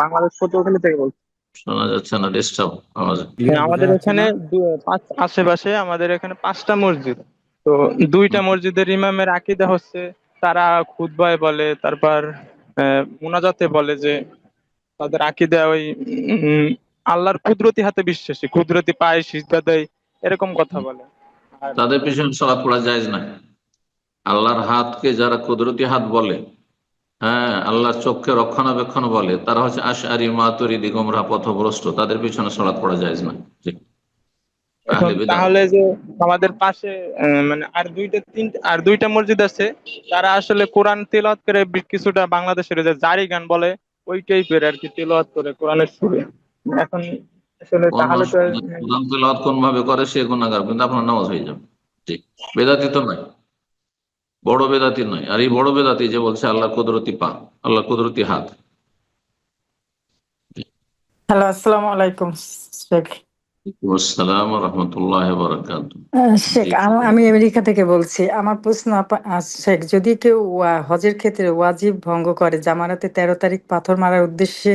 বাংলাদেশ পটুয়াখালী থেকে বলছি শোনা যাচ্ছে না ডিস্টার্ব আমাদের এখানে না? দু- পাঁচ- আশেপাশে আমাদের এখানে পাঁচটা মসজিদ। তো দুইটা মসজিদের ইমামের আকিদা হচ্ছে তারা খুতবায় বলে তারপর আহ, মুনাজাতে বলে যে তাদের আকিদা ওই উম, আল্লাহর কুদরতি হাতে বিশ্বাসী কুদরতি পায়ে সিজদা দেয় এরকম কথা বলে। তাদের পিছনে সলাৎ পড়া যায় না আল্লাহর হাতকে যারা কুদরতি হাত বলে হ্যাঁ আল্লাহর চোখকে রক্ষণাবেক্ষণ বলে তারা হচ্ছে আশ আশারি মাতুরি দিগমরা পথভ্রষ্ট। তাদের পিছনে সলাৎ পড়া যায় না। তাহলে যে আমাদের পাশে মানে আর দুইটা তিনটা আর দুইটা মসজিদ আছে তারা আসলে কোরআন তেলাওয়াত করে কিছুটা বাংলাদেশের যে জারি গান বলে ওই টাইপের আর কি তেলাওয়াত করে কোরআনের সুরে। এখন আসলে তাহলে তো কোন ভাবে করে সে গুণাগার কিন্তু আপনার নামাজ হয়ে যাবে। জি। বেদাতি তো নয়। বড় বেদাতি নয়। আর এই বড় বেদাতি যে বলছে, আল্লাহ কুদরতি পা, আল্লাহ কুদরতি হাত। হ্যালো, আসসালামু আলাইকুম, শেখ। শেখ আমি আমেরিকা থেকে বলছি। আমার প্রশ্ন শেখ যদি কেউ হজের ক্ষেত্রে ওয়াজিব ভঙ্গ করে জামারাতে তেরো তারিখ পাথর মারার উদ্দেশ্যে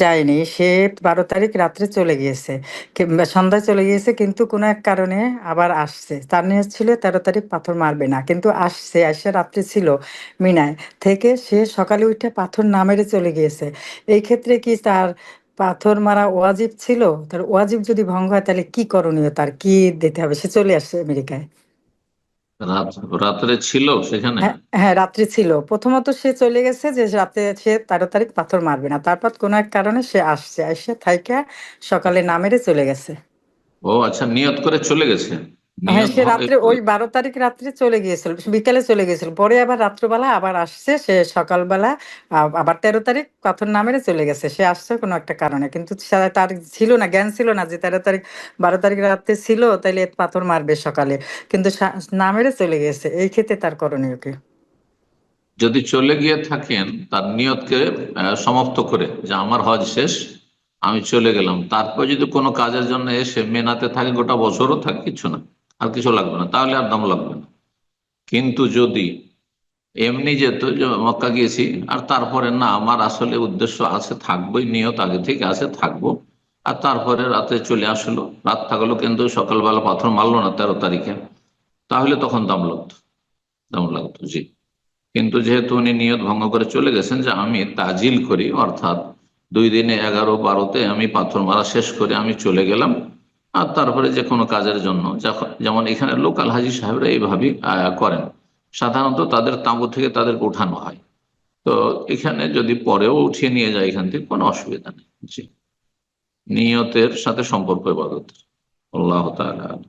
যায়নি সে বারো তারিখ রাত্রে চলে গিয়েছে কিংবা সন্ধ্যায় চলে গিয়েছে কিন্তু কোনো এক কারণে আবার আসছে। তার নিয়ে ছিল তেরো তারিখ পাথর মারবে না কিন্তু আসছে আসে রাত্রে ছিল মিনায় থেকে সে সকালে উঠে পাথর না মেরে চলে গিয়েছে। এই ক্ষেত্রে কি তার পাথর মারা ওয়াজিব ছিল? তার ওয়াজিব যদি ভঙ্গ হয় তাহলে কি করণীয়? তার কি দিতে হবে? সে চলে আসছে আমেরিকায়। রাত রাত্রে ছিল সেখানে? হ্যাঁ হ্যাঁ রাত্রি ছিল। প্রথমত সে চলে গেছে যে রাতে সে তেরো তারিখ পাথর মারবে না। তারপর কোনো এক কারণে সে আসছে। এসে থাইকা সকালে না মেরে চলে গেছে। ও আচ্ছা নিয়ত করে চলে গেছে? হ্যাঁ সে রাত্রে ওই বারো তারিখ রাত্রে চলে গিয়েছিল বিকালে চলে গিয়েছিল পরে আবার রাত্রবেলা আবার আসছে সে সকালবেলা আবার তেরো তারিখ পাথর না মেরে চলে গেছে সে আসছে কোনো একটা কারণে কিন্তু তার ছিল না জ্ঞান ছিল না যে তেরো তারিখ বারো তারিখ রাত্রে ছিল তাইলে পাথর মারবে সকালে কিন্তু সা- না মেরে চলে গেছে এই ক্ষেত্রে তার করণীয় কি? যদি চলে গিয়ে থাকেন তার নিয়তকে সমাপ্ত করে যে আমার হজ শেষ আমি চলে গেলাম তারপর যদি কোনো কাজের জন্য এসে মেনাতে থাকে গোটা বছরও থাকে কিছু না। আর কিছু লাগবে না, তাহলে আর দাম লাগবে না। কিন্তু যদি এমনি যেত মক্কা গিয়েছি, আর তারপরে না, আমার আসলে উদ্দেশ্য আছে, থাকবোই, নিয়ত আগে থেকে আছে, থাকব। আর তারপরে রাতে চলে আসলো, রাত থাকল কিন্তু সকালবেলা পাথর মারলো না তেরো তারিখে। তাহলে তখন দাম লাগতো দাম লাগতো, জি। কিন্তু যেহেতু উনি নিয়ত ভঙ্গ করে চলে গেছেন যে আমি তাজিল করি, অর্থাৎ দুই দিনে এগারো বারোতে আমি পাথর মারা শেষ করে আমি চলে গেলাম আর তারপরে যে কোনো কাজের জন্য যেমন এখানে লোকাল হাজি সাহেবরা এইভাবে করেন। সাধারণত তাদের তাঁবু থেকে তাদেরকে উঠানো হয়। তো এখানে যদি পরেও উঠিয়ে নিয়ে যায় এখান থেকে, কোনো অসুবিধা নেই। নিয়তের সাথে সম্পর্ক ইবাদতের আল্লাহ আলাম।